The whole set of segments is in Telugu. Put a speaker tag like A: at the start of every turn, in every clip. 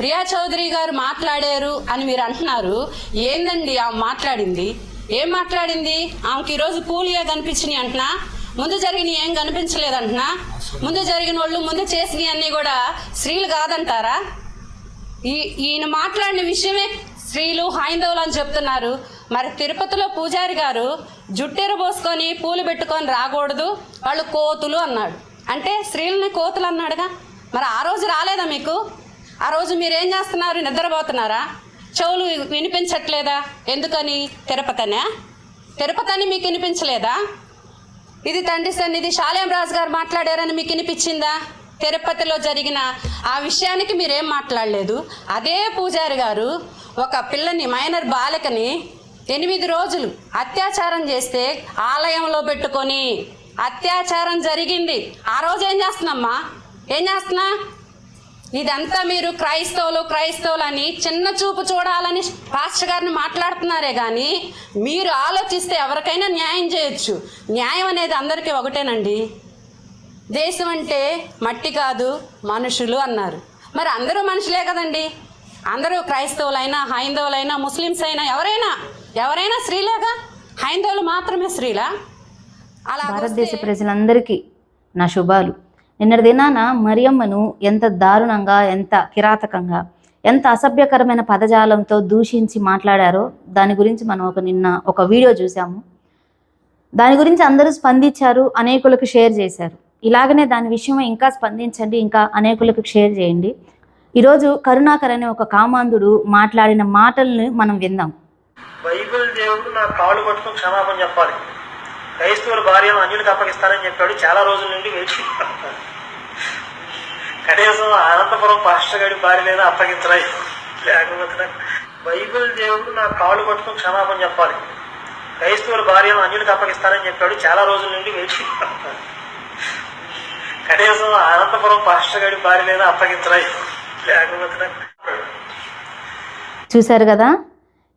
A: రియా చౌదరి గారు మాట్లాడారు అని మీరు అంటున్నారు. ఏందండి ఆమె మాట్లాడింది? ఏం మాట్లాడింది? ఆమెకి ఈరోజు పూలియా కనిపించినాయి అంటున్నా? ముందు జరిగినవి ఏం కనిపించలేదంటున్నా ముందు జరిగిన వాళ్ళు ముందు చేసినవి అన్నీ కూడా స్త్రీలు కాదంటారా? ఈ ఈయన మాట్లాడిన విషయమే స్త్రీలు హైందవులు అని చెప్తున్నారు. మరి తిరుపతిలో పూజారి గారు జుట్టెర పోసుకొని పూలు పెట్టుకొని రాకూడదు వాళ్ళు కోతులు అన్నాడు. అంటే స్త్రీలని కోతులు అన్నాడుగా? మరి ఆ రోజు రాలేదా మీకు? ఆ రోజు మీరు ఏం చేస్తున్నారు? నిద్రపోతున్నారా? చెవులు వినిపించట్లేదా? ఎందుకని? తిరుపతనే? తిరుపతి మీకు వినిపించలేదా? ఇది తండ్రి సన్నిధి. శాలేం రాజు గారు మాట్లాడారని మీకు వినిపించిందా? తిరుపతిలో జరిగిన ఆ విషయానికి మీరేం మాట్లాడలేదు. అదే పూజారి గారు ఒక పిల్లని మైనర్ బాలికని ఎనిమిది రోజులు అత్యాచారం చేస్తే ఆలయంలో పెట్టుకొని అత్యాచారం జరిగింది. ఆ రోజు ఏం చేస్తున్నామ్మా? ఏం చేస్తున్నా? ఇదంతా మీరు క్రైస్తవులు క్రైస్తవులు అని చిన్న చూపు చూడాలని పాస్టర్ గారిని మాట్లాడుతున్నారే కానీ మీరు ఆలోచిస్తే ఎవరికైనా న్యాయం చేయొచ్చు. న్యాయం అనేది అందరికీ ఒకటేనండి. దేశం అంటే మట్టి కాదు మనుషులు అన్నారు. మరి అందరూ మనుషులే కదండి. అందరూ క్రైస్తవులైనా హైందవులైనా ముస్లిమ్స్ అయినా ఎవరైనా ఎవరైనా స్త్రీలేగా? హైందవులు మాత్రమే స్త్రీలా? అలా
B: భారతదేశ ప్రజలందరికీ నా శుభాలు. నిన్నటి దినాన మరియమ్మను ఎంత దారుణంగా ఎంత కిరాతకంగా ఎంత అసభ్యకరమైన పదజాలంతో దూషించి మాట్లాడారో దాని గురించి మనం ఒక నిన్న ఒక వీడియో చూసాము దాని గురించి అందరూ స్పందించారు అనేకులకు షేర్ చేశారు. ఇలాగనే దాని విషయమై ఇంకా స్పందించండి ఇంకా అనేకులకు షేర్ చేయండి. ఈరోజు కరుణాకర్ అనే ఒక కామాంధుడు మాట్లాడిన మాటల్ని మనం విందాం.
C: బైబిల్ దేవుడు నా కాళ్ళు పట్టుకుని క్షమాపణ చెప్పాలి. క్రైస్తవుల భార్యను అన్యులకు అప్పగిస్తానని చెప్పాడు. చాలా రోజుల నుండి వేచి కనీసం అనంతపురం పాస్టర్ గడి భార్యనైనా అప్పగించరాయి. లేకపోతే బైబిల్ దేవుడు నా కాళ్ళు పట్టుకుని క్షమాపణ చెప్పాలి. క్రైస్తవుల భార్యను అన్యులకు అప్పగిస్తానని చెప్పాడు చాలా రోజుల నుండి వేచి. కనీసం అనంతపురం పాస్టర్ గడి భార్యనైనా అప్పగించరాయి. లేకపోతే
B: చూశారు కదా?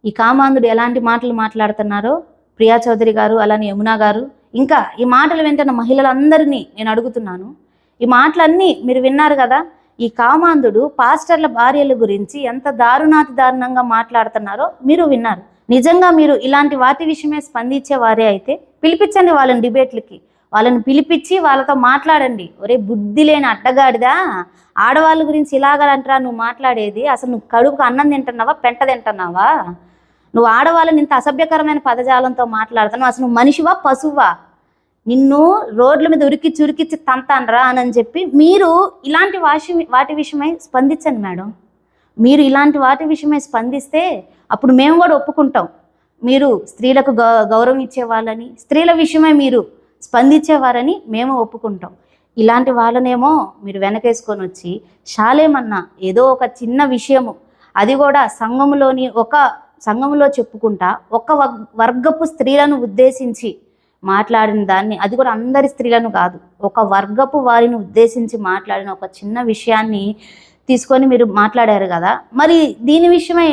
B: ఈ కామాంధుడు ఎలాంటి మాటలు మాట్లాడుతున్నారో? ప్రియా చౌదరి గారు అలానే యమునా గారు. ఇంకా ఈ మాటలు వెంటనే మహిళలందరినీ నేను అడుగుతున్నాను. ఈ మాటలన్నీ మీరు విన్నారు కదా? ఈ కామాంధుడు పాస్టర్ల భార్యల గురించి ఎంత దారుణాతి దారుణంగా మాట్లాడుతున్నారో మీరు విన్నారు. నిజంగా మీరు ఇలాంటి వాటి విషయమే స్పందించే వారే అయితే పిలిపించండి వాళ్ళని డిబేట్లకి. వాళ్ళని పిలిపించి వాళ్ళతో మాట్లాడండి. ఒరే బుద్ధి లేని అడ్డగాడిదా? ఆడవాళ్ళ గురించి ఇలాగంటరా నువ్వు మాట్లాడేది? అసలు నువ్వు కడుపుకు అన్నం తింటున్నావా? పెంట తింటున్నావా? నువ్వు ఆడవాళ్ళని ఇంత అసభ్యకరమైన పదజాలంతో మాట్లాడుతున్నావు. అసలు నువ్వు మనిషివా? పశువా? నిన్ను రోడ్ల మీద ఉరికిచ్చి తంతాను తంతానరా అని చెప్పి మీరు ఇలాంటి వాషి వాటి విషయమై స్పందించండి మేడం. మీరు ఇలాంటి వాటి విషయమై స్పందిస్తే అప్పుడు మేము కూడా ఒప్పుకుంటాం. మీరు స్త్రీలకు గౌరవం ఇచ్చేవాళ్ళని స్త్రీల విషయమై మీరు స్పందించేవారని మేము ఒప్పుకుంటాం. ఇలాంటి వాళ్ళనేమో మీరు వెనకేసుకొని వచ్చి శాలేమన్నా ఏదో ఒక చిన్న విషయము అది కూడా సంఘములోని ఒక సంఘంలో చెప్పుకుంటా ఒక వర్గపు స్త్రీలను ఉద్దేశించి మాట్లాడిన దాన్ని. అది కూడా అందరి స్త్రీలను కాదు. ఒక వర్గపు వారిని ఉద్దేశించి మాట్లాడిన ఒక చిన్న విషయాన్ని తీసుకొని మీరు మాట్లాడారు కదా. మరి దీని విషయమై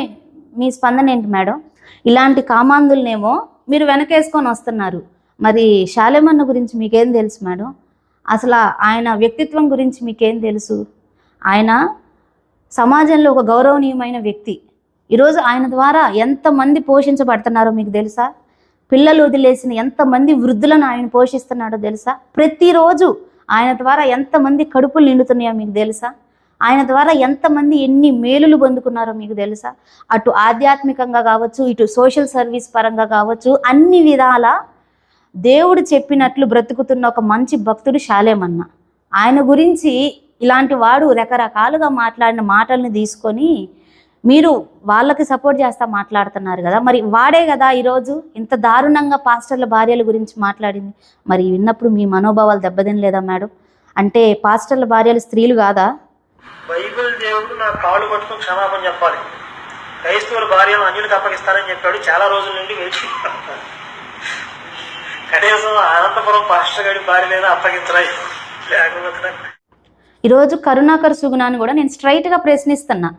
B: మీ స్పందన ఏంటి మేడం? ఇలాంటి కామాంధులనేమో మీరు వెనకేసుకొని వస్తున్నారు. మరి శాలేమన్న గురించి మీకేం తెలుసు మేడం? అసలు ఆయన వ్యక్తిత్వం గురించి మీకేం తెలుసు? ఆయన సమాజంలో ఒక గౌరవనీయమైన వ్యక్తి. ఈరోజు ఆయన ద్వారా ఎంతమంది పోషించబడుతున్నారో మీకు తెలుసా? పిల్లలు వదిలేసిన ఎంతమంది వృద్ధులను ఆయన పోషిస్తున్నాడో తెలుసా? ప్రతిరోజు ఆయన ద్వారా ఎంతమంది కడుపులు నిండుతున్నాయో మీకు తెలుసా? ఆయన ద్వారా ఎంతమంది ఎన్ని మేలులు పొందుకున్నారో మీకు తెలుసా? అటు ఆధ్యాత్మికంగా కావచ్చు ఇటు సోషల్ సర్వీస్ పరంగా కావచ్చు అన్ని విధాల దేవుడు చెప్పినట్లు బ్రతుకుతున్న ఒక మంచి భక్తుడు శాలేమన్న ఆయన గురించి ఇలాంటి వాడు రకరకాలుగా మాట్లాడిన మాటల్ని తీసుకొని మీరు వాళ్ళకి సపోర్ట్ చేస్తా మాట్లాడుతున్నారు కదా. మరి వాడే కదా ఈరోజు ఇంత దారుణంగా పాస్టర్ల భార్యల గురించి మాట్లాడింది. మరి విన్నప్పుడు మీ మనోభావాలు దెబ్బతినలేదా మేడం? అంటే పాస్టర్ల భార్యలు స్త్రీలు కాదా?
C: బైబిల్ దేవుడు నా కాళ్ళు పట్టుకుని క్షమాపణ చెప్పాలి. క్రైస్తవుల భార్యను అన్యులకు అప్పగిస్తానని చెప్పాడు. చాలా రోజుల నుండి వేచి కనీసం అనంతపురం పాస్టర్ గడి భార్యనైనా అప్పగించరాయి. లేకపోతే నాకు
B: ఈరోజు కరుణాకర్ సుగుణాన్ని కూడా నేను స్ట్రైట్గా ప్రశ్నిస్తున్నా.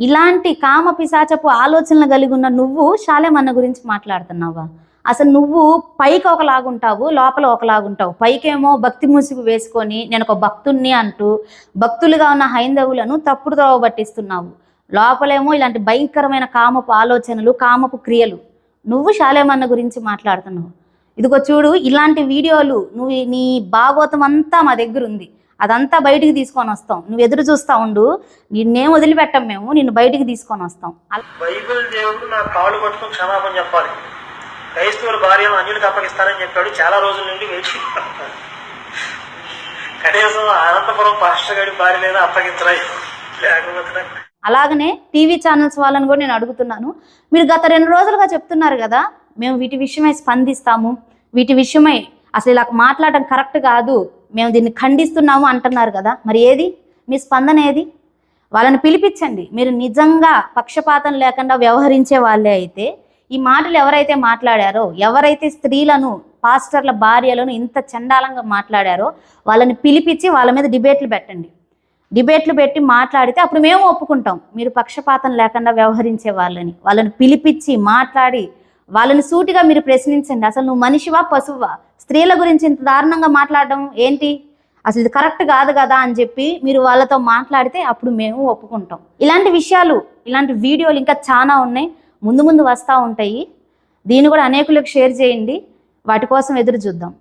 B: ఇలాంటి కామ పిశాచపు ఆలోచనలు కలిగి ఉన్న నువ్వు శాలేమన్న గురించి మాట్లాడుతున్నావా అసలు నువ్వు పైకి ఒకలాగుంటావు లోపల ఒకలాగుంటావు. పైకేమో భక్తి ముసుగు వేసుకొని నేను ఒక భక్తుణ్ణి అంటూ భక్తులుగా ఉన్న హైందవులను తప్పుడు త్రోవ పట్టిస్తున్నావు. లోపలేమో ఇలాంటి భయంకరమైన కామపు ఆలోచనలు కామపు క్రియలు నువ్వు శాలేమన్న గురించి మాట్లాడుతున్నావు. ఇదిగో చూడు ఇలాంటి వీడియోలు నువ్వు నీ భాగవతం అంతా మా దగ్గర ఉంది అదంతా బయటికి తీసుకొని వస్తాం. నువ్వు ఎదురు చూస్తా ఉండు. నిన్నేం వదిలిపెట్టం మేము నిన్ను బయటికి తీసుకొని వస్తాం.
C: బైబిల్ దేవుడు నా కాళ్ళు పట్టుకుని క్షమాపణ చెప్పాలి. క్రైస్తవుల భార్యను అన్యునికి అప్పగిస్తానని చెప్పాడు. చాలా రోజుల నుండి వేచి కనీసం అనంతపురం పాస్టర్ గారి భార్యనైనా అప్పగించరా లేకపోతే
B: అలాగనే టీవీ ఛానల్స్ వాళ్ళని కూడా నేను అడుగుతున్నాను. మీరు గత రెండు రోజులుగా చెప్తున్నారు కదా మేము వీటి విషయమై స్పందిస్తాము. వీటి విషయమై అసలు ఇలా మాట్లాడడం కరెక్ట్ కాదు. మేము దీన్ని ఖండిస్తున్నాము అంటున్నారు కదా. మరి ఏది? మీ స్పందన ఏది? వాళ్ళని పిలిపించండి. మీరు నిజంగా పక్షపాతం లేకుండా వ్యవహరించే వాళ్ళే అయితే ఈ మాటలు ఎవరైతే మాట్లాడారో ఎవరైతే స్త్రీలను పాస్టర్ల భార్యలను ఇంత చండాలంగా మాట్లాడారో వాళ్ళని పిలిపించి వాళ్ళ మీద డిబేట్లు పెట్టండి. డిబేట్లు పెట్టి మాట్లాడితే అప్పుడు మేము ఒప్పుకుంటాం. మీరు పక్షపాతం లేకుండా వ్యవహరించే వాళ్ళని. వాళ్ళని పిలిపించి మాట్లాడి వాళ్ళని సూటిగా మీరు ప్రశ్నించండి. అసలు నువ్వు మనిషివా పశువా? స్త్రీల గురించి ఇంత దారుణంగా మాట్లాడడం ఏంటి? అసలు ఇది కరెక్ట్ కాదు కదా అని చెప్పి మీరు వాళ్ళతో మాట్లాడితే అప్పుడు మేము ఒప్పుకుంటాం. ఇలాంటి విషయాలు ఇలాంటి వీడియోలు ఇంకా చాలా ఉన్నాయి. ముందు ముందు వస్తూ ఉంటాయి. దీన్ని కూడా అనేకులకు షేర్ చేయండి. వాటి కోసం ఎదురు చూద్దాం.